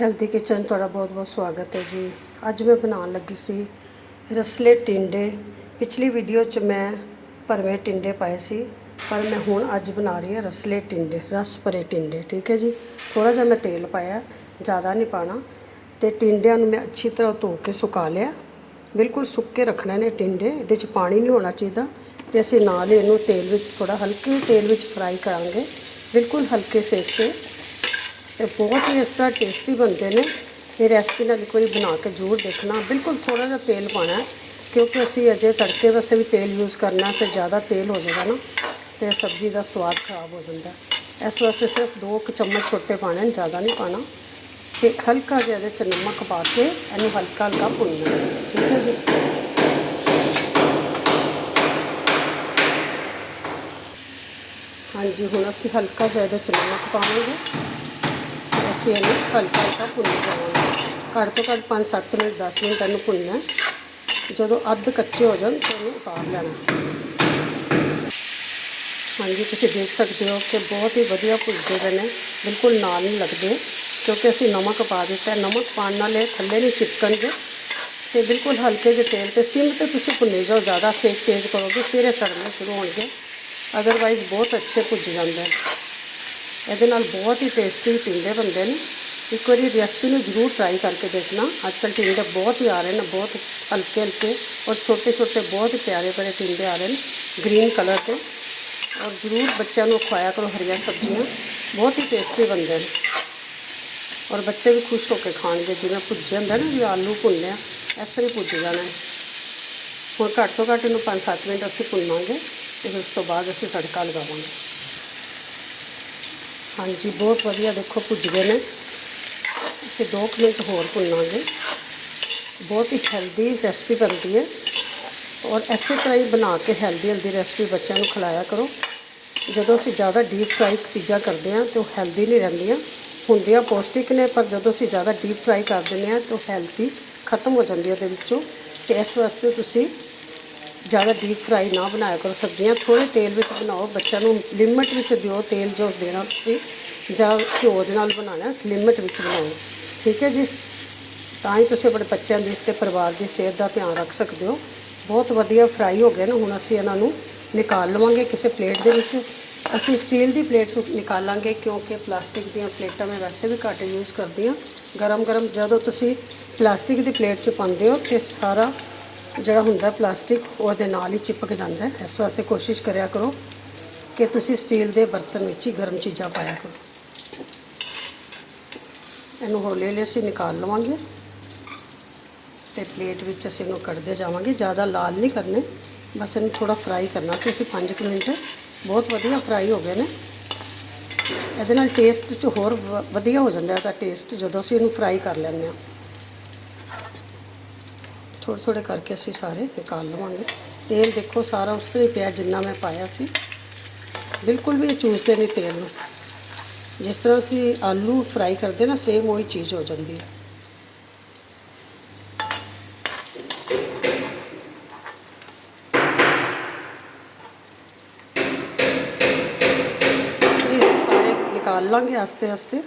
Healthy kitchen ਤੁਹਾਡਾ ਬਹੁਤ ਬਹੁਤ ਸਵਾਗਤ ਹੈ ਜੀ। ਅੱਜ ਮੈਂ ਬਣਾਉਣ ਲੱਗੀ ਸੀ ਰਸਲੇ ਟਿੰਡੇ। ਪਿਛਲੀ ਵੀਡੀਓ 'ਚ ਮੈਂ ਭਰਵੇਂ ਟਿੰਡੇ ਪਾਏ ਸੀ, ਪਰ ਮੈਂ ਹੁਣ ਅੱਜ ਬਣਾ ਰਹੀ ਹਾਂ ਰਸਲੇ ਟਿੰਡੇ, ਰਸ ਭਰੇ ਟਿੰਡੇ, ਠੀਕ ਹੈ ਜੀ? ਥੋੜਾ ਜਿਹਾ ਮੈਂ ਤੇਲ ਪਾਇਆ, ਜ਼ਿਆਦਾ ਨਹੀਂ ਪਾਣਾ ਤੇ ਟਿੰਡਿਆਂ ਨੂੰ ਮੈਂ ਅੱਛੀ ਤਰ੍ਹਾਂ ਧੋ ਕੇ ਸੁਕਾ ਲਿਆ। ਬਿਲਕੁਲ ਸੁੱਕੇ ਰੱਖਣੇ ਨੇ ਟਿੰਡੇ, ਇਹਦੇ 'ਚ ਪਾਣੀ ਨਹੀਂ ਹੋਣਾ ਚਾਹੀਦਾ। ਤੇ ਅਸੀਂ ਨਾਲ ਹੀ ਇਹਨੂੰ ਤੇਲ ਵਿੱਚ ਥੋੜਾ ਹਲਕੇ ਤੇਲ ਵਿੱਚ ਫਰਾਈ ਕਰਾਂਗੇ। ਬਿਲਕੁਲ ਹਲਕੇ ਸੇਕ ਤੇ। ਤੇ ਬਹੁਤ ਹੀ ਇਸ ਤਰ੍ਹਾਂ ਟੇਸਟੀ ਬਣਦੇ ਨੇ। ਇਹ ਰੈਸਪੀ ਨਾਲ ਇੱਕ ਵਾਰੀ ਬਣਾ ਕੇ ਜ਼ਰੂਰ ਦੇਖਣਾ। ਬਿਲਕੁਲ ਥੋੜਾ ਜਿਹਾ ਤੇਲ ਪਾਣਾ ਕਿਉਂਕਿ ਅਸੀਂ ਅਜੇ ਤੜਕੇ ਵਾਸਤੇ ਵੀ ਤੇਲ ਯੂਜ਼ ਕਰਨਾ ਤੇ ਜ਼ਿਆਦਾ ਤੇਲ ਹੋ ਜਾਏਗਾ ਨਾ, ਤੇ ਸਬਜ਼ੀ ਦਾ ਸਵਾਦ ਖਰਾਬ ਹੋ ਜਾਂਦਾ ਇਸ ਵਾਸਤੇ ਸਿਰਫ ਦੋ ਕੁ ਚਮਚ ਛੋਟੇ ਪਾਣੇ ਨੇ, ਜ਼ਿਆਦਾ ਨਹੀਂ ਪਾਣਾ। ਤੇ ਹਲਕਾ ਜਿਹਾ ਇਹਦੇ ਚ ਨਮਕ ਪਾ ਕੇ ਇਹਨੂੰ ਹਲਕਾ ਹਲਕਾ ਭੁੰਨਣਾ ਠੀਕ ਹੈ ਜੀ? ਹਾਂਜੀ, ਹੁਣ ਅਸੀਂ ਹਲਕਾ ਜਿਹਾ ਇਹਦੇ ਚ ਨਮਕ ਪਾਵਾਂਗੇ। ਅਸੀਂ ਇਹਨੂੰ ਹਲਕਾ ਹਲਕਾ ਭੁੰਨ ਜਾਵਾਂਗੇ ਘੱਟ ਤੋਂ ਘੱਟ 5-7 ਮਿੰਟ 10 ਮਿੰਟ ਇਹਨੂੰ ਭੁੰਨਣਾ ਜਦੋਂ ਅੱਧ ਕੱਚੇ ਹੋ ਜਾਣ ਤਾਂ ਇਹਨੂੰ ਉਤਾਰ ਲੈਣਾ ਹਾਂਜੀ, ਤੁਸੀਂ ਦੇਖ ਸਕਦੇ ਹੋ ਕਿ ਬਹੁਤ ਹੀ ਵਧੀਆ ਭੁੱਜਦੇ ਪਏ ਨੇ। ਬਿਲਕੁਲ ਨਾਲ ਨਹੀਂ ਲੱਗਦੇ, ਕਿਉਂਕਿ ਅਸੀਂ ਨਮਕ ਪਾ ਦਿੱਤਾ ਨਮਕ ਪਾਉਣ ਨਾਲ ਇਹ ਥੱਲੇ ਨਹੀਂ ਚਿਪਕਣਗੇ। ਤੇ ਬਿਲਕੁਲ ਹਲਕੇ ਜਿਹੇ ਤੇਲ ਤੇ ਸਿਮ ਤੇ ਤੁਸੀਂ ਭੁੰਨੇ ਜਾਓ, ਜ਼ਿਆਦਾ ਸੇਕ ਤੇਜ਼ ਕਰੋਗੇ, ਫਿਰ ਇਹ ਸੜਨੇ ਸ਼ੁਰੂ ਹੋਣਗੇ। ਅਦਰਵਾਈਜ਼ ਬਹੁਤ ਅੱਛੇ ਭੁੱਜ ਜਾਂਦੇ ਨੇ। ਇਹਦੇ ਨਾਲ ਬਹੁਤ ਹੀ ਟੇਸਟੀ ਟਿੰਡੇ ਬਣਦੇ ਨੇ। ਇੱਕ ਵਾਰੀ ਰੈਸਪੀ ਨੂੰ ਜ਼ਰੂਰ ਟਰਾਈ ਕਰਕੇ ਦੇਖਣਾ। ਅੱਜ ਕੱਲ੍ਹ ਟਿੰਡੇ ਬਹੁਤ ਹੀ ਆ ਰਹੇ ਨੇ, ਬਹੁਤ ਹਲਕੇ ਹਲਕੇ ਔਰ ਛੋਟੇ ਛੋਟੇ, ਬਹੁਤ ਹੀ ਪਿਆਰੇ ਪਿਆਰੇ ਟਿੰਡੇ ਆ ਰਹੇ ਨੇ ਗ੍ਰੀਨ ਕਲਰ ਦੇ ਔਰ ਜ਼ਰੂਰ ਬੱਚਿਆਂ ਨੂੰ ਖਵਾਇਆ ਕਰੋ ਹਰੀਆਂ ਸਬਜ਼ੀਆਂ। ਬਹੁਤ ਹੀ ਟੇਸਟੀ ਬਣਦੇ ਨੇ। ਔਰ ਬੱਚੇ ਵੀ ਖੁਸ਼ ਹੋ ਕੇ ਖਾਣਗੇ। ਜਿਵੇਂ ਭੁੱਜੇ ਹੁੰਦੇ ਨਾ, ਵੀ ਆਲੂ ਭੁੰਨਿਆ, ਇਸ ਤਰ੍ਹਾਂ ਹੀ ਭੁੱਜ ਜਾਣਾ ਹੈ। ਹੁਣ ਘੱਟ ਤੋਂ ਘੱਟ ਇਹਨੂੰ 5-7 ਮਿੰਟ ਅਸੀਂ ਭੁੰਨਾਂਗੇ ਤੇ ਫਿਰ ਉਸ ਤੋਂ ਬਾਅਦ ਅਸੀਂ ਤੜਕਾ ਲਗਾਵਾਂਗੇ। ਹਾਂਜੀ, ਬਹੁਤ ਵਧੀਆ। ਦੇਖੋ ਭੁੱਜ ਗਏ ਨੇ। ਅਸੀਂ 2 ਮਿੰਟ ਹੋਰ ਭੁੰਨਾਂਗੇ। ਬਹੁਤ ਹੀ ਹੈਲਦੀ ਰੈਸਪੀ ਬਣਦੀ ਹੈ। ਔਰ ਇਸੇ ਤਰ੍ਹਾਂ ਹੀ ਬਣਾ ਕੇ ਹੈਲਦੀ ਹੈਲਦੀ ਰੈਸਪੀ ਬੱਚਿਆਂ ਨੂੰ ਖਿਲਾਇਆ ਕਰੋ। ਜਦੋਂ ਅਸੀਂ ਜ਼ਿਆਦਾ ਡੀਪ ਫਰਾਈ ਚੀਜ਼ਾਂ ਕਰਦੇ ਹਾਂ, ਤਾਂ ਉਹ ਹੈਲਦੀ ਨਹੀਂ ਰਹਿੰਦੀਆਂ। ਹੁੰਦੀਆਂ ਪੌਸ਼ਟਿਕ ਨੇ, ਪਰ ਜਦੋਂ ਅਸੀਂ ਜ਼ਿਆਦਾ ਡੀਪ ਫਰਾਈ ਕਰ ਦਿੰਦੇ ਹਾਂ, ਤਾਂ ਹੈਲਦੀ ਖਤਮ ਹੋ ਜਾਂਦੀ ਉਹਦੇ ਵਿੱਚੋਂ। ਤੇ ਇਸ ਵਾਸਤੇ ਤੁਸੀਂ ਜ਼ਿਆਦਾ ਡੀਪ ਫਰਾਈ ਨਾ ਬਣਾਇਆ ਕਰੋ ਸਬਜ਼ੀਆਂ। ਥੋੜੇ ਤੇਲ ਵਿੱਚ ਬਣਾਓ, ਬੱਚਿਆਂ ਨੂੰ ਲਿਮਟ ਵਿੱਚ ਦਿਓ ਤੇਲ ਜੋ ਦੇਣਾ ਤੁਸੀਂ ਜਾਂ ਘਿਓ ਦੇ ਨਾਲ ਬਣਾਉਣਾ ਲਿਮਟ ਵਿੱਚ ਬਣਾਓ ਠੀਕ ਹੈ ਜੀ? ਤਾਂ ਹੀ ਤੁਸੀਂ ਆਪਣੇ ਬੱਚਿਆਂ ਦੀ ਤੇ ਪਰਿਵਾਰ ਦੀ ਸਿਹਤ ਦਾ ਧਿਆਨ ਰੱਖ ਸਕਦੇ ਹੋ। ਬਹੁਤ ਵਧੀਆ ਫਰਾਈ ਹੋ ਗਏ ਨੇ, ਹੁਣ ਅਸੀਂ ਇਹਨਾਂ ਨੂੰ ਨਿਕਾਲ ਲਵਾਂਗੇ ਕਿਸੇ ਪਲੇਟ ਦੇ ਵਿੱਚ। ਅਸੀਂ ਸਟੀਲ ਦੀ ਪਲੇਟ ਤੋਂ ਨਿਕਾਲਾਂਗੇ ਕਿਉਂਕਿ ਪਲਾਸਟਿਕ ਦੀਆਂ ਪਲੇਟਾਂ ਮੈਂ ਵੈਸੇ ਵੀ ਘੱਟ ਯੂਜ਼ ਕਰਦੀ ਹਾਂ। ਗਰਮ ਗਰਮ ਜਦੋਂ ਤੁਸੀਂ ਪਲਾਸਟਿਕ ਦੀ ਪਲੇਟ 'ਚ ਪਾਉਂਦੇ ਹੋ ਤੇ ਸਾਰਾ ਜਿਹੜਾ ਹੁੰਦਾ ਪਲਾਸਟਿਕ ਉਹਦੇ ਨਾਲ ਹੀ ਚਿਪਕ ਜਾਂਦਾ ਇਸ ਵਾਸਤੇ ਕੋਸ਼ਿਸ਼ ਕਰਿਆ ਕਰੋ ਕਿ ਤੁਸੀਂ ਸਟੀਲ ਦੇ ਬਰਤਨ ਵਿੱਚ ਹੀ ਗਰਮ ਚੀਜ਼ਾਂ ਪਾਇਆ ਕਰੋ। ਇਹਨੂੰ ਹੌਲੀ ਹੌਲੀ ਅਸੀਂ ਨਿਕਾਲ ਲਵਾਂਗੇ ਤੇ ਪਲੇਟ ਵਿੱਚ ਅਸੀਂ ਇਹਨੂੰ ਕੱਢਦੇ ਜਾਵਾਂਗੇ। ਜ਼ਿਆਦਾ ਲਾਲ ਨਹੀਂ ਕਰਨੇ, ਬਸ ਇਹਨੂੰ ਥੋੜਾ ਫਰਾਈ ਕਰਨਾ ਸੀ। ਅਸੀਂ 5 ਮਿੰਟ ਬਹੁਤ ਵਧੀਆ ਫਰਾਈ ਹੋ ਗਏ ਨੇ। ਇਹਦੇ ਨਾਲ ਟੇਸਟ 'ਚ ਹੋਰ ਵ- ਵਧੀਆ ਹੋ ਜਾਂਦਾ ਇਹਦਾ ਟੇਸਟ ਜਦੋਂ ਅਸੀਂ ਇਹਨੂੰ ਫਰਾਈ ਕਰ ਲੈਂਦੇ ਹਾਂ। ਥੋੜ੍ਹੇ ਥੋੜ੍ਹੇ ਕਰਕੇ ਅਸੀਂ ਸਾਰੇ ਨਿਕਾਲ ਲਵਾਂਗੇ। ਤੇਲ ਦੇਖੋ ਸਾਰਾ ਉਸ ਤਰ੍ਹਾਂ ਹੀ ਪਿਆ ਜਿੰਨਾ ਮੈਂ ਪਾਇਆ ਸੀ। ਬਿਲਕੁਲ ਵੀ ਇਹ ਚੂਸਦੇ ਨਹੀਂ ਤੇਲ ਨੂੰ। ਜਿਸ ਤਰ੍ਹਾਂ ਅਸੀਂ ਆਲੂ ਫਰਾਈ ਕਰਦੇ ਨਾ ਸੇਮ ਉਹੀ ਚੀਜ਼ ਹੋ ਜਾਂਦੀ ਹੈ। ਅਸੀਂ ਸਾਰੇ ਨਿਕਾਲ ਲਾਂਗੇ ਆਸਤੇ ਆਸਤੇ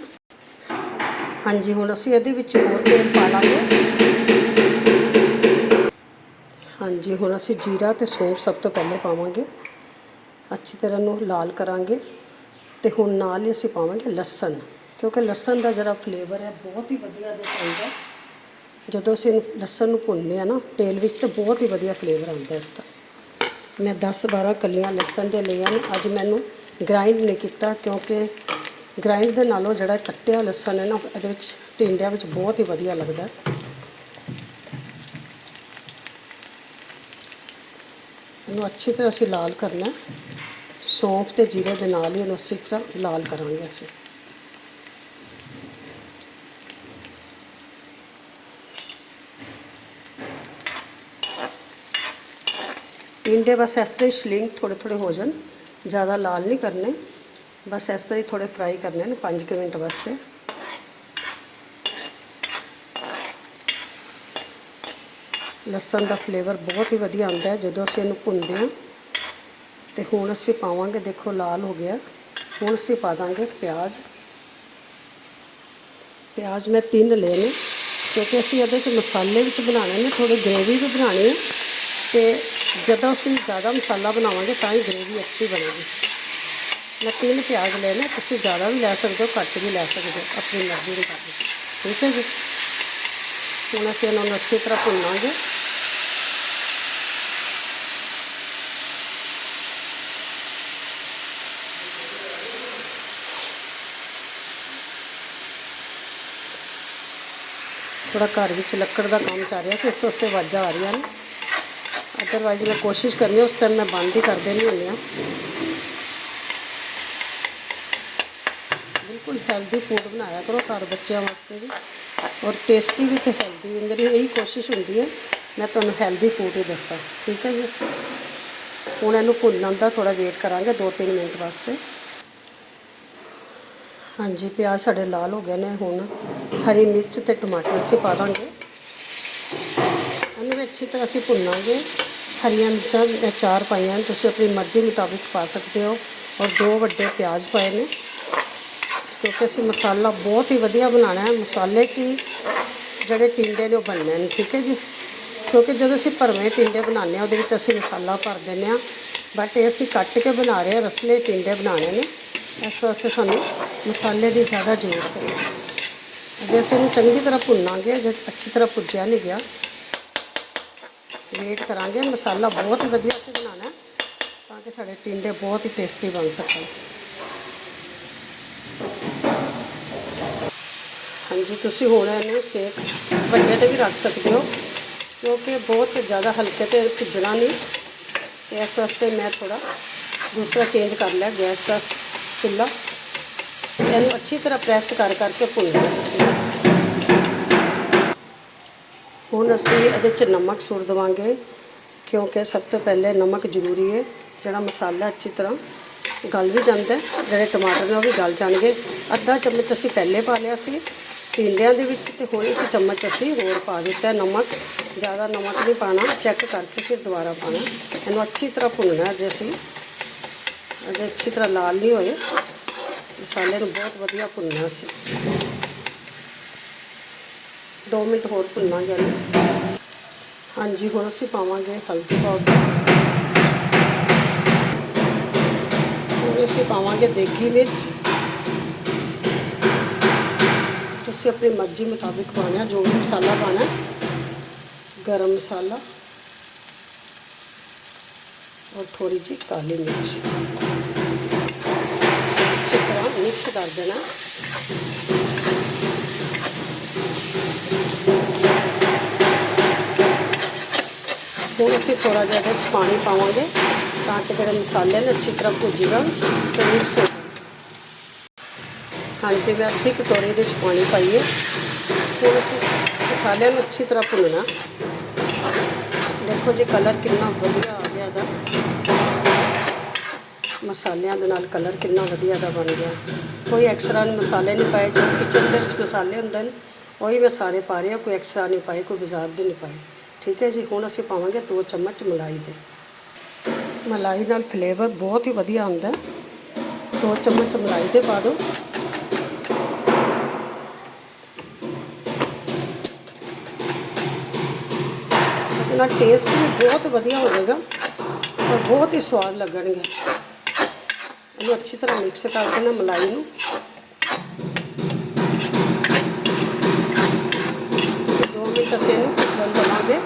ਹਾਂਜੀ, ਹੁਣ ਅਸੀਂ ਇਹਦੇ ਵਿੱਚ ਹੋਰ ਤੇਲ ਪਾ ਲਾਂਗੇ। ਹਾਂਜੀ, ਹੁਣ ਅਸੀਂ ਜੀਰਾ ਤੇ ਸੌਂਫ ਸਭ ਤੋਂ ਪਹਿਲੇ ਪਾਵਾਂਗੇ। ਅੱਛੀ ਤਰ੍ਹਾਂ ਨੂੰ ਲਾਲ ਕਰਾਂਗੇ ਤੇ ਹੁਣ ਨਾਲ ਹੀ ਅਸੀਂ ਪਾਵਾਂਗੇ ਲਸਣ। ਕਿਉਂਕਿ ਲਸਣ ਦਾ ਜਿਹੜਾ ਫਲੇਵਰ ਹੈ, ਬਹੁਤ ਹੀ ਵਧੀਆ ਦੇ ਆਉਂਦਾ ਜਦੋਂ ਅਸੀਂ ਲਸਣ ਨੂੰ ਭੁੰਨਦੇ ਆ ਨਾ, ਤੇਲ ਵਿੱਚ ਤਾਂ ਬਹੁਤ ਹੀ ਵਧੀਆ ਫਲੇਵਰ ਆਉਂਦਾ ਇਸ ਦਾ। ਮੈਂ 10 12 ਕਲੀਆਂ ਲਸਣ ਦੇ ਲਈਆਂ ਨੇ। ਅੱਜ ਮੈਨੂੰ ਗ੍ਰਾਈਂਡ ਨਹੀਂ ਕੀਤਾ ਕਿਉਂਕਿ ਗ੍ਰਾਈਂਡ ਦੇ ਨਾਲੋਂ ਜਿਹੜਾ ਕੱਟਿਆ ਲਸਣ ਹੈ ਨਾ, ਇਹਦੇ ਵਿੱਚ ਟਿੰਡਿਆਂ ਵਿੱਚ ਬਹੁਤ ਹੀ ਵਧੀਆ ਲੱਗਦਾ। ਇਹਨੂੰ ਅੱਛੀ ਤਰ੍ਹਾਂ ਅਸੀਂ ਲਾਲ ਕਰਨਾ ਸੌਂਫ ਤੇ ਜੀਰੇ ਦੇ ਨਾਲ ਹੀ ਇਹਨੂੰ ਅੱਛੀ ਤਰ੍ਹਾਂ ਲਾਲ ਕਰਾਂਗੇ ਅਸੀਂ। ਟਿੰਡੇ ਬਸ ਇਸ ਤਰ੍ਹਾਂ ਹੀ ਸ਼ਲਿੰਗ ਥੋੜੇ ਥੋੜੇ ਹੋ ਜਾਣ। ਜ਼ਿਆਦਾ ਲਾਲ ਨਹੀਂ ਕਰਨੇ। ਬਸ ਇਸ ਤਰ੍ਹਾਂ ਹੀ ਥੋੜੇ ਫਰਾਈ ਕਰਨੇ ਨੇ 5 ਮਿੰਟ ਵਾਸਤੇ। ਲਸਣ ਦਾ ਫਲੇਵਰ ਬਹੁਤ ਹੀ ਵਧੀਆ ਆਉਂਦਾ ਹੈ, ਜਦੋਂ ਅਸੀਂ ਇਹਨੂੰ ਭੁੰਨਦੇ ਹਾਂ। ਤੇ ਹੁਣ ਅਸੀਂ ਪਾਵਾਂਗੇ, ਦੇਖੋ ਲਾਲ ਹੋ ਗਿਆ। ਹੁਣ ਅਸੀਂ ਪਾ ਦਾਂਗੇ ਪਿਆਜ਼। ਪਿਆਜ਼ ਮੈਂ ਤਿੰਨ ਲਏ ਨੇ, ਕਿਉਂਕਿ ਅਸੀਂ ਇਹਦੇ 'ਚ ਮਸਾਲੇ ਵਿੱਚ ਬਣਾਉਣੇ ਨੇ ਥੋੜੀ ਗ੍ਰੇਵੀ ਵੀ ਬਣਾਉਣੀ ਹੈ। ਤੇ ਜਦੋਂ ਅਸੀਂ ਜ਼ਿਆਦਾ ਮਸਾਲਾ ਬਣਾਵਾਂਗੇ, ਤਾਂ ਹੀ ਗ੍ਰੇਵੀ ਅੱਛੀ ਬਣੇਗੀ। ਮੈਂ ਤਿੰਨ ਪਿਆਜ਼ ਲਏ ਨੇ, ਤੁਸੀਂ ਜ਼ਿਆਦਾ ਵੀ ਲੈ ਸਕਦੇ ਹੋ, ਘੱਟ ਵੀ ਲੈ ਸਕਦੇ ਹੋ, ਆਪਣੀ ਮਰਜ਼ੀ ਦੇ ਮੁਤਾਬਿਕ। ਠੀਕ ਹੈ ਜੀ? ਹੁਣ ਅਸੀਂ ਇਹਨਾਂ ਨੂੰ ਅੱਛੀ ਤਰ੍ਹਾਂ ਭੁੰਨਾਂਗੇ। ਥੋੜਾ ਘਰ ਵਿੱਚ ਲੱਕੜ ਦਾ ਕੰਮ ਚੱਲ ਰਿਹਾ ਸੀ, ਇਸ ਵਾਸਤੇ ਆਵਾਜ਼ਾਂ ਆ ਰਹੀਆਂ ਨੇ। ਅਦਰਵਾਈਜ਼ ਮੈਂ ਕੋਸ਼ਿਸ਼ ਕਰਨੀ ਹੈ ਉਸ ਟਾਈਮ ਮੈਂ ਬੰਦ ਹੀ ਕਰ ਦੇਣੀ ਹੁੰਦੀ ਹਾਂ ਬਿਲਕੁਲ ਹੈਲਦੀ ਫੂਡ ਬਣਾਇਆ ਕਰੋ ਘਰ ਬੱਚਿਆਂ ਵਾਸਤੇ ਵੀ। ਔਰ ਟੇਸਟੀ ਵੀ ਤੇ ਹੈਲਦੀ ਵੀ ਮੇਰੀ ਇਹੀ ਕੋਸ਼ਿਸ਼ ਹੁੰਦੀ ਹੈ ਮੈਂ ਤੁਹਾਨੂੰ ਹੈਲਦੀ ਫੂਡ ਹੀ ਦੱਸਾਂ, ਠੀਕ ਹੈ ਜੀ? ਹੁਣ ਇਹਨੂੰ ਭੁੰਨਣ ਦਾ ਥੋੜਾ ਵੇਟ ਕਰਾਂਗੇ 2-3 ਮਿੰਟ ਵਾਸਤੇ। ਹਾਂਜੀ, ਪਿਆਜ਼ ਸਾਡੇ ਲਾਲ ਹੋ ਗਏ ਨੇ ਹੁਣ। ਹਰੀ ਮਿਰਚ ਤੇ ਟਮਾਟਰ ਅਸੀਂ ਪਾ ਦਾਂਗੇ। ਇਹਨੂੰ ਵੀ ਅੱਛੀ ਤਰ੍ਹਾਂ ਅਸੀਂ ਭੁੰਨਾਂਗੇ। ਹਰੀਆਂ ਮਿਰਚਾਂ ਮੈਂ ਚਾਰ ਪਾਈਆਂ ਤੁਸੀਂ ਆਪਣੀ ਮਰਜ਼ੀ ਮੁਤਾਬਿਕ ਪਾ ਸਕਦੇ ਹੋ। ਔਰ ਦੋ ਵੱਡੇ ਪਿਆਜ਼ ਪਾਏ ਨੇ। ਕਿਉਂਕਿ ਅਸੀਂ ਮਸਾਲਾ ਬਹੁਤ ਹੀ ਵਧੀਆ ਬਣਾਉਣਾ ਹੈ। ਮਸਾਲੇ 'ਚ ਹੀ ਜਿਹੜੇ ਟਿੰਡੇ ਨੇ ਉਹ ਬਣਨੇ ਨੇ, ਠੀਕ ਹੈ ਜੀ? ਕਿਉਂਕਿ ਜਦੋਂ ਅਸੀਂ ਭਰਵੇਂ ਟਿੰਡੇ ਬਣਾਉਂਦੇ ਹਾਂ, ਉਹਦੇ ਵਿੱਚ ਅਸੀਂ ਮਸਾਲਾ ਭਰ ਦਿੰਦੇ ਹਾਂ। ਬਟ ਇਹ ਅਸੀਂ ਕੱਟ ਕੇ ਬਣਾ ਰਹੇ ਹਾਂ, ਰਸਲੇ ਟਿੰਡੇ ਬਣਾਉਣੇ ਨੇ। ਇਸ ਵਾਸਤੇ ਸਾਨੂੰ ਮਸਾਲੇ ਦੀ ਜ਼ਿਆਦਾ ਜ਼ਰੂਰਤ ਹੈ। ਜੇ ਅਸੀਂ ਇਹਨੂੰ ਚੰਗੀ ਤਰ੍ਹਾਂ ਭੁੰਨਾਂਗੇ ਜੇ ਅੱਛੀ ਤਰ੍ਹਾਂ ਭੁੱਜਿਆ ਨਹੀਂ ਗਿਆ। ਵੇਟ ਕਰਾਂਗੇ, ਮਸਾਲਾ ਬਹੁਤ ਵਧੀਆ ਅਸੀਂ ਬਣਾਉਣਾ ਤਾਂ ਕਿ ਸਾਡੇ ਟਿੰਡੇ ਬਹੁਤ ਹੀ ਟੇਸਟੀ ਬਣ ਸਕਣ। ਹਾਂਜੀ, ਤੁਸੀਂ ਹੁਣ ਇਹਨੂੰ ਸੇਕ ਵੱਡੇ ਤੇ ਵੀ ਰੱਖ ਸਕਦੇ ਹੋ, ਕਿਉਂਕਿ ਬਹੁਤ ਜ਼ਿਆਦਾ ਹਲਕੇ ਤੇ ਭੁੱਜਣਾ ਨਹੀਂ। ਇਸ ਵਾਸਤੇ ਮੈਂ ਥੋੜਾ ਦੂਸਰਾ ਚੇਂਜ ਕਰ ਲਿਆ, ਗੈਸ ਦਾ ਚੁੱਲ੍ਹਾ। ਇਹਨੂੰ ਅੱਛੀ ਤਰ੍ਹਾਂ ਪ੍ਰੈਸ ਕਰ ਕਰਕੇ ਭੁੰਨਣਾ ਤੁਸੀਂ। ਹੁਣ ਅਸੀਂ ਇਹਦੇ 'ਚ ਨਮਕ ਸੁੱਟ ਦੇਵਾਂਗੇ, ਕਿਉਂਕਿ ਸਭ ਤੋਂ ਪਹਿਲੇ ਨਮਕ ਜ਼ਰੂਰੀ ਹੈ, ਜਿਹੜਾ ਮਸਾਲਾ ਅੱਛੀ ਤਰ੍ਹਾਂ ਗਲ ਵੀ ਜਾਂਦਾ ਜਿਹੜੇ ਟਮਾਟਰ ਨੇ ਉਹ ਵੀ ਗਲ ਜਾਣਗੇ। ਅੱਧਾ ਚਮਚ ਅਸੀਂ ਪਹਿਲੇ ਪਾ ਲਿਆ ਸੀ ਟਿੰਡਿਆਂ ਦੇ ਵਿੱਚ ਤੇ ਹੋਰ ਇੱਕ ਚਮਚ ਅਸੀਂ ਹੋਰ ਪਾ ਦਿੱਤਾ ਨਮਕ। ਜ਼ਿਆਦਾ ਨਮਕ ਨਹੀਂ ਪਾਣਾ ਚੈੱਕ ਕਰਕੇ ਫਿਰ ਦੁਬਾਰਾ ਪਾਣਾ। ਇਹਨੂੰ ਅੱਛੀ ਤਰ੍ਹਾਂ ਭੁੰਨਣਾ ਜੇ ਅਸੀਂ। ਅਜੇ ਅੱਛੀ ਤਰ੍ਹਾਂ ਲਾਲ ਨਹੀਂ ਹੋਏ। ਮਸਾਲੇ ਨੂੰ ਬਹੁਤ ਵਧੀਆ ਭੁੰਨਣਾ ਸੀ 2 ਮਿੰਟ ਹੋਰ ਭੁੰਨਾਂਗੇ ਇਹਨੂੰ ਹਾਂਜੀ ਹੁਣ ਅਸੀਂ ਪਾਵਾਂਗੇ ਹਲਦੀ ਪਾਊਡਰ ਹੁਣ ਅਸੀਂ ਪਾਵਾਂਗੇ ਦੇਗੀ ਮਿਰਚ ਤੁਸੀਂ ਆਪਣੀ ਮਰਜ਼ੀ ਮੁਤਾਬਿਕ ਪਾਣਾ ਜੋ ਵੀ ਮਸਾਲਾ ਪਾਣਾ ਗਰਮ ਮਸਾਲਾ और थोड़ी जी काली मिर्च ਮਿਕਸ ਕਰ ਦੇਣਾ। ਹੁਣ ਅਸੀਂ ਥੋੜਾ ਜਿਹਾ ਵਿੱਚ ਪਾਣੀ ਪਾਵਾਂਗੇ ਤਾਂ ਕਿ ਜਿਹੜਾ ਮਸਾਲੇ ਨੂੰ ਅੱਛੀ ਤਰ੍ਹਾਂ ਭੁੱਜ ਜਾਣ ਤੇ ਮਿਕਸ ਹੋ ਹਾਂਜੀ, ਮੈਂ ਆਪਣੀ ਕਟੋਰੇ ਦੇ ਵਿੱਚ ਪਾਣੀ ਪਾਈਏ ਹੁਣ ਅਸੀਂ ਮਸਾਲਿਆਂ ਨੂੰ ਅੱਛੀ ਤਰ੍ਹਾਂ ਭੁੰਨਣਾ। ਦੇਖੋ ਜੀ ਕਲਰ ਕਿੰਨਾ ਵਧੀਆ ਆ ਗਿਆ ਦਾ ਮਸਾਲਿਆਂ ਦੇ ਨਾਲ ਕਲਰ ਕਿੰਨਾ ਵਧੀਆ ਦਾ ਬਣ ਗਿਆ। ਕੋਈ ਐਕਸਟਰਾ ਮਸਾਲੇ ਨਹੀਂ ਪਾਏ, ਜੋ ਕਿਚਨ ਦੇ ਮਸਾਲੇ ਹੁੰਦੇ ਨੇ, ਉਹੀ ਮੈਂ ਸਾਰੇ ਪਾ ਰਹੀ ਹਾਂ, ਕੋਈ ਐਕਸਟਰਾ ਨਹੀਂ ਪਾਏ, ਕੋਈ ਬਾਜ਼ਾਰ ਦੇ ਨਹੀਂ ਪਾਏ। ਠੀਕ ਹੈ ਜੀ, ਹੁਣ ਅਸੀਂ ਪਾਵਾਂਗੇ 2 ਚਮਚ ਮਲਾਈ ਦੇ। ਮਲਾਈ ਨਾਲ ਫਲੇਵਰ ਬਹੁਤ ਹੀ ਵਧੀਆ ਆਉਂਦਾ ਹੈ। 2 ਚਮਚ ਮਲਾਈ ਦੇ ਪਾ ਦਿਓ। ਨਾਲ ਟੇਸਟ ਵੀ ਬਹੁਤ ਵਧੀਆ ਹੋਵੇਗਾ ਔਰ ਬਹੁਤ ਹੀ ਸਵਾਦ ਲੱਗਣਗੇ। ਇਹਨੂੰ ਅੱਛੀ ਤਰ੍ਹਾਂ ਮਿਕਸ ਕਰ ਦੇਣਾ ਮਲਾਈ ਨੂੰ। ਤੇ ਦੋ ਮਿੰਟ ਅਸੀਂ ਇਹਨੂੰ ਭੁੰਨ ਦੇਵਾਂਗੇ।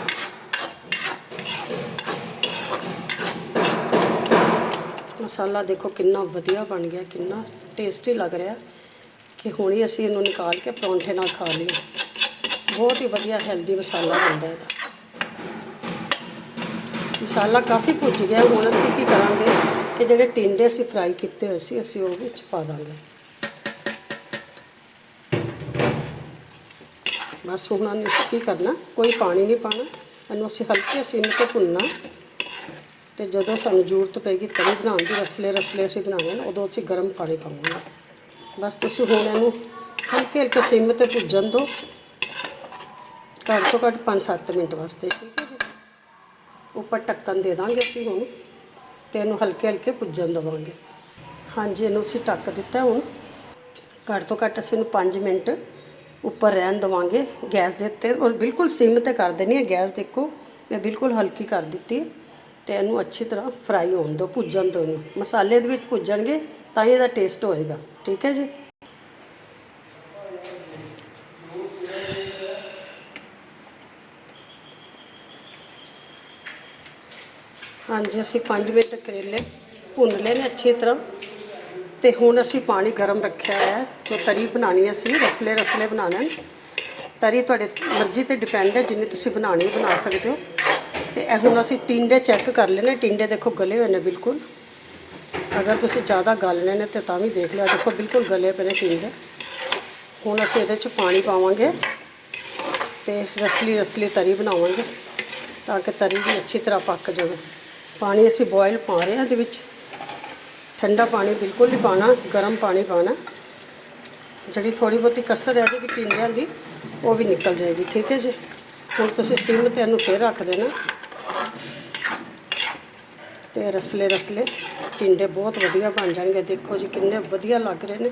ਮਸਾਲਾ ਦੇਖੋ ਕਿੰਨਾ ਵਧੀਆ ਬਣ ਗਿਆ, ਕਿੰਨਾ ਟੇਸਟੀ ਲੱਗ ਰਿਹਾ। ਕਿ ਹੁਣ ਹੀ ਅਸੀਂ ਇਹਨੂੰ ਨਿਕਾਲ ਕੇ ਪਰੌਂਠੇ ਨਾਲ ਖਾ ਲਈਏ। ਬਹੁਤ ਹੀ ਵਧੀਆ ਹੈਲਦੀ ਮਸਾਲਾ ਬਣਦਾ ਇਹਦਾ। ਮਸਾਲਾ ਕਾਫੀ ਭੁੱਜ ਗਿਆ, ਹੁਣ ਅਸੀਂ ਕੀ ਕਰਾਂਗੇ? ਕਿ ਜਿਹੜੇ ਟਿੰਡੇ ਅਸੀਂ ਫਰਾਈ ਕੀਤੇ ਹੋਏ ਸੀ, ਅਸੀਂ ਉਹ ਵਿੱਚ ਪਾ ਦਾਂਗੇ। ਬਸ ਹੁਣ ਇਹਨੂੰ ਕੀ ਕਰਨਾ, ਕੋਈ ਪਾਣੀ ਨਹੀਂ ਪਾਣਾ, ਇਹਨੂੰ ਅਸੀਂ ਹਲਕੇ ਸਿਮ ਤੇ ਭੁੰਨਣਾ। ਤੇ ਜਦੋਂ ਸਾਨੂੰ ਜ਼ਰੂਰਤ ਪੈਗੀ ਤਰੀ ਬਣਾਉਣ ਦੀ, ਰਸਲੇ ਰਸਲੇ ਅਸੀਂ ਬਣਾਉਣੇ ਨੇ, ਉਦੋਂ ਅਸੀਂ ਗਰਮ ਪਾਣੀ ਪਾਵਾਂਗੇ। ਬਸ ਤੁਸੀਂ ਹੁਣ ਇਹਨੂੰ ਹਲਕੇ ਹਲਕੇ ਸਿਮ ਤੇ ਭੁੱਜਣ ਦਿਓ। ਘੱਟ ਤੋਂ ਘੱਟ 5-7 ਮਿੰਟ ਵਾਸਤੇ, ਠੀਕ ਹੈ ਜੀ। ਉੱਪਰ ਢੱਕਣ ਦੇ ਦਾਂਗੇ ਅਸੀਂ ਹੁਣ। ਤੇ ਇਹਨੂੰ ਹਲਕੇ ਹਲਕੇ ਭੁੱਜਣ ਦੇਵਾਂਗੇ। ਹਾਂਜੀ, ਇਹਨੂੰ ਅਸੀਂ ਢੱਕ ਦਿੱਤਾ ਹੁਣ। ਘੱਟ ਤੋਂ ਘੱਟ ਅਸੀਂ ਇਹਨੂੰ 5 ਮਿੰਟ ਉੱਪਰ ਰਹਿਣ ਦਵਾਂਗੇ ਗੈਸ ਦੇ ਉੱਤੇ। ਔਰ ਬਿਲਕੁਲ ਸਿਮ ਤੇ ਕਰ ਦੇਣੀ ਹੈ ਗੈਸ ਦੇਖੋ, ਮੈਂ ਬਿਲਕੁਲ ਹਲਕੀ ਕਰ ਦਿੱਤੀ ਤੇ ਇਹਨੂੰ ਅੱਛੀ ਤਰ੍ਹਾਂ ਫਰਾਈ ਹੋਣ ਦਿਓ ਭੁੱਜਣ ਦਿਓ ਇਹਨੂੰ। ਮਸਾਲੇ ਦੇ ਵਿੱਚ ਭੁੱਜਣਗੇ ਤਾਂ ਹੀ ਇਹਦਾ ਟੇਸਟ ਹੋਏਗਾ। ਠੀਕ ਹੈ ਜੀ? ਹਾਂਜੀ, ਅਸੀਂ 5 ਮਿੰਟ ਕਰੇਲੇ ਭੁੰਨ ਲਏ ਨੇ ਅੱਛੀ ਤਰ੍ਹਾਂ। ਤੇ ਹੁਣ ਅਸੀਂ ਪਾਣੀ ਗਰਮ ਰੱਖਿਆ ਹੈ। ਜੋ ਤਰੀ ਬਣਾਣੀ ਅਸੀਂ, ਰਸਲੇ ਰਸਲੇ ਬਣਾਉਣਾ ਹੈ ਤਰੀ ਤੁਹਾਡੇ ਮਰਜ਼ੀ ਤੇ ਡਿਪੈਂਡ ਹੈ, ਜਿੰਨੀ ਤੁਸੀਂ ਬਣਾਣੀ ਬਣਾ ਸਕਦੇ ਹੋ। ਤੇ ਇਹ ਹੁਣ ਅਸੀਂ ਟਿੰਡੇ ਚੈੱਕ ਕਰ ਲੈਣੇ ਟਿੰਡੇ ਦੇਖੋ ਗਲੇ ਹੋਏ ਨੇ ਬਿਲਕੁਲ। ਅਗਰ ਤੁਸੀਂ ਜ਼ਿਆਦਾ ਗਾਲਣੇ ਨੇ ਤੇ ਤਾਂ ਵੀ ਦੇਖ ਲਿਓ। ਦੇਖੋ ਬਿਲਕੁਲ ਗਲੇ ਪਏ ਨੇ ਟਿੰਡੇ। ਹੁਣ ਅਸੀਂ ਇਹਦੇ ਚ ਪਾਣੀ ਪਾਵਾਂਗੇ ਤੇ ਰਸਲੀ ਰਸਲੀ ਤਰੀ ਬਣਾਵਾਂਗੇ, ਤਾਂ ਕਿ ਤਰੀ ਵੀ ਅੱਛੀ ਤਰ੍ਹਾਂ ਪੱਕ ਜਾਵੇ। ਪਾਣੀ ਅਸੀਂ ਬੋਇਲ ਪਾ ਰਹੇ ਹਾਂ, ਇਹਦੇ ਵਿੱਚ ਠੰਡਾ ਪਾਣੀ ਬਿਲਕੁਲ ਨਹੀਂ ਪਾਣਾ ਗਰਮ ਪਾਣੀ ਪਾਣਾ ਜਿਹੜੀ ਥੋੜੀ ਬਹੁਤੀ ਕਸਰ ਹੈ ਜਿਹੜੀ ਟਿੰਡਿਆਂ ਦੀ, ਉਹ ਵੀ ਨਿਕਲ ਜਾਏਗੀ, ਠੀਕ ਹੈ ਜੀ? ਹੁਣ ਤੁਸੀਂ ਸਿਮ ਤੇ ਇਹਨੂੰ ਫੇਰ ਰੱਖ ਦੇਣਾ। ਤੇ ਰਸਲੇ ਰਸਲੇ, ਟਿੰਡੇ ਬਹੁਤ ਵਧੀਆ ਬਣ ਜਾਣਗੇ। ਦੇਖੋ ਜੀ, ਕਿੰਨੇ ਵਧੀਆ ਲੱਗ ਰਹੇ ਨੇ।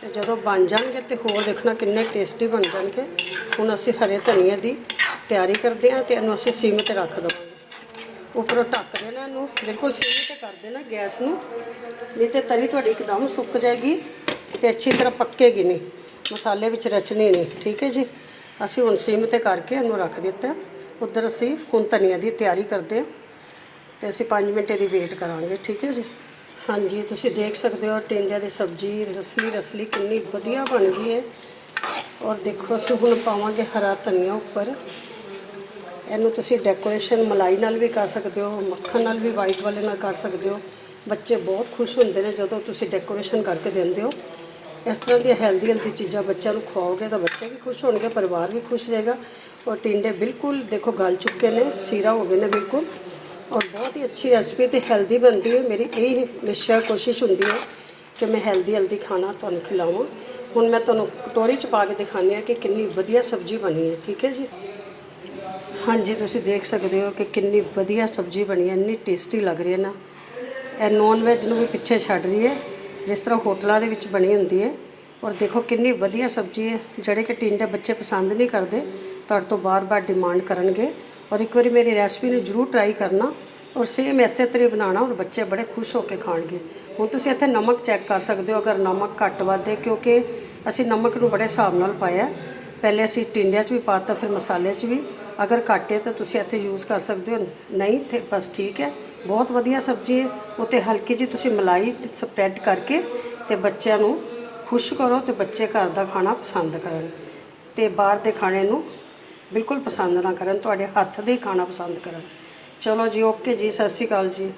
ਤੇ ਜਦੋਂ ਬਣ ਜਾਣਗੇ ਤੇ ਹੋਰ ਦੇਖਣਾ ਕਿੰਨੇ ਟੇਸਟੀ ਬਣ ਜਾਣਗੇ। ਹੁਣ ਅਸੀਂ ਹਰੇ ਧਨੀਏ ਦੀ ਤਿਆਰੀ ਕਰਦੇ ਹਾਂ ਤੇ ਇਹਨੂੰ ਅਸੀਂ ਸਿਮ ਤੇ ਰੱਖ ਦਵਾਂਗੇ। ਉੱਪਰੋਂ ਢੱਕ ਦੇਣਾ ਇਹਨੂੰ। ਬਿਲਕੁਲ ਸਿਮ ਤੇ ਕਰ ਦੇਣਾ ਗੈਸ ਨੂੰ। ਨਹੀਂ ਤੇ ਤਰੀ ਤੁਹਾਡੀ ਇੱਕਦਮ ਸੁੱਕ ਜਾਏਗੀ ਤੇ ਅੱਛੀ ਤਰ੍ਹਾਂ ਪੱਕੇਗੀ ਨਹੀਂ। ਮਸਾਲੇ ਵਿੱਚ ਰਚਣੀ ਨਹੀਂ, ਠੀਕ ਹੈ ਜੀ? ਅਸੀਂ ਹੁਣ ਸਿਮ ਤੇ ਕਰਕੇ ਇਹਨੂੰ ਰੱਖ ਦਿੱਤਾ। ਉਧਰ ਅਸੀਂ ਹੁਣ ਧਨੀਆ ਦੀ ਤਿਆਰੀ ਕਰਦੇ ਹਾਂ। ਤੇ ਅਸੀਂ 5 ਮਿੰਟ ਦੀ ਵੇਟ ਕਰਾਂਗੇ, ਠੀਕ ਹੈ ਜੀ? ਹਾਂਜੀ, ਤੁਸੀਂ ਦੇਖ ਸਕਦੇ ਹੋ ਟਿੰਡਿਆਂ ਦੀ ਸਬਜ਼ੀ ਰਸਲੀ ਰਸਲੀ ਕਿੰਨੀ ਵਧੀਆ ਬਣ ਗਈ ਹੈ। ਔਰ ਦੇਖੋ ਅਸੀਂ ਹੁਣ ਪਾਵਾਂਗੇ ਹਰਾ ਧਨੀਆ ਉੱਪਰ। ਇਹਨੂੰ ਤੁਸੀਂ ਡੈਕੋਰੇਸ਼ਨ ਮਲਾਈ ਨਾਲ ਵੀ ਕਰ ਸਕਦੇ ਹੋ, ਮੱਖਣ ਨਾਲ ਵੀ ਵਾਈਟ ਵਾਲੇ ਨਾਲ ਕਰ ਸਕਦੇ ਹੋ। ਬੱਚੇ ਬਹੁਤ ਖੁਸ਼ ਹੁੰਦੇ ਨੇ ਜਦੋਂ ਤੁਸੀਂ ਡੈਕੋਰੇਸ਼ਨ ਕਰਕੇ ਦਿੰਦੇ ਹੋ। ਇਸ ਤਰ੍ਹਾਂ ਦੀਆਂ ਹੈਲਦੀ ਹੈਲਦੀ ਚੀਜ਼ਾਂ ਬੱਚਿਆਂ ਨੂੰ ਖਵਾਓਗੇ ਤਾਂ ਬੱਚੇ ਵੀ ਖੁਸ਼ ਹੋਣਗੇ, ਪਰਿਵਾਰ ਵੀ ਖੁਸ਼ ਰਹੇਗਾ। ਔਰ ਟਿੰਡੇ ਬਿਲਕੁਲ ਦੇਖੋ ਗਲ ਚੁੱਕੇ ਨੇ, ਸੀਰਾ ਹੋ ਗਏ ਨੇ ਬਿਲਕੁਲ। ਔਰ ਬਹੁਤ ਹੀ ਅੱਛੀ ਰੈਸਪੀ ਤੇ ਹੈਲਦੀ ਬਣਦੀ ਹੈ। ਮੇਰੀ ਇਹ ਹਮੇਸ਼ਾ ਕੋਸ਼ਿਸ਼ ਹੁੰਦੀ ਹੈ ਕਿ ਮੈਂ ਹੈਲਦੀ ਹੈਲਦੀ ਖਾਣਾ ਤੁਹਾਨੂੰ ਖਿਲਾਵਾਂ। ਹੁਣ ਮੈਂ ਤੁਹਾਨੂੰ ਕਟੋਰੀ ਚ ਪਾ ਕੇ ਦਿਖਾਉਂਦੀ ਹਾਂ ਕਿ ਕਿੰਨੀ ਵਧੀਆ ਸਬਜ਼ੀ ਬਣੀ ਹੈ। ਠੀਕ ਹੈ ਜੀ? ਹਾਂਜੀ, ਤੁਸੀਂ ਦੇਖ ਸਕਦੇ ਹੋ ਕਿ ਕਿੰਨੀ ਵਧੀਆ ਸਬਜ਼ੀ ਬਣੀ ਹੈ, ਇੰਨੀ ਟੇਸਟੀ ਲੱਗ ਰਹੀ ਹੈ ਨਾ। ਇਹ ਨੌਨ ਵੈਜ ਨੂੰ ਵੀ ਪਿੱਛੇ ਛੱਡ ਰਹੀ ਹੈ, ਜਿਸ ਤਰ੍ਹਾਂ ਹੋਟਲਾਂ ਦੇ ਵਿੱਚ ਬਣੀ ਹੁੰਦੀ ਹੈ। ਔਰ ਦੇਖੋ ਕਿੰਨੀ ਵਧੀਆ ਸਬਜ਼ੀ ਹੈ, ਜਿਹੜੇ ਕਿ ਟਿੰਡੇ ਬੱਚੇ ਪਸੰਦ ਨਹੀਂ ਕਰਦੇ, ਤੁਹਾਡੇ ਤੋਂ ਬਾਰ-ਬਾਰ ਡਿਮਾਂਡ ਕਰਨਗੇ। ਔਰ ਇੱਕ ਵਾਰੀ ਮੇਰੀ ਰੈਸਪੀ ਨੂੰ ਜ਼ਰੂਰ ਟਰਾਈ ਕਰਨਾ, ਔਰ ਸੇਮ ਐਸੇ ਤਰੀਕੇ ਬਣਾਉਣਾ, ਔਰ ਬੱਚੇ ਬੜੇ ਖੁਸ਼ ਹੋ ਕੇ ਖਾਣਗੇ। ਹੁਣ ਤੁਸੀਂ ਇੱਥੇ ਨਮਕ ਚੈੱਕ ਕਰ ਸਕਦੇ ਹੋ, ਅਗਰ ਨਮਕ ਘੱਟ ਵੱਧ ਹੈ, ਕਿਉਂਕਿ ਅਸੀਂ ਨਮਕ ਨੂੰ ਬੜੇ ਹਿਸਾਬ ਨਾਲ ਪਾਇਆ। ਪਹਿਲੇ ਅਸੀਂ ਟਿੰਡਿਆਂ 'ਚ ਵੀ ਪਾਤਾ, ਫਿਰ ਮਸਾਲੇ 'ਚ ਵੀ। ਅਗਰ ਘੱਟ ਹੈ ਤਾਂ ਤੁਸੀਂ ਇੱਥੇ ਯੂਜ਼ ਕਰ ਸਕਦੇ ਹੋ। ਨਹੀਂ ਤੇ ਬਸ ਠੀਕ ਹੈ। ਬਹੁਤ ਵਧੀਆ ਸਬਜ਼ੀ ਹੈ। ਉੱਤੇ ਹਲਕੀ ਜਿਹੀ ਤੁਸੀਂ ਮਲਾਈ ਸਪਰੈਡ ਕਰਕੇ ਤੇ ਬੱਚਿਆਂ ਨੂੰ ਖੁਸ਼ ਕਰੋ ਤੇ ਬੱਚੇ ਘਰ ਦਾ ਖਾਣਾ ਪਸੰਦ ਕਰਨ ਤੇ ਬਾਹਰ ਦੇ ਖਾਣੇ ਨੂੰ ਬਿਲਕੁਲ ਪਸੰਦ ਨਾ ਕਰਨ। ਤੁਹਾਡੇ ਹੱਥ ਦੇ ਖਾਣਾ ਪਸੰਦ ਕਰਨ। ਚਲੋ ਜੀ ਓਕੇ ਜੀ, ਸਤਿ ਸ਼੍ਰੀ ਅਕਾਲ ਜੀ।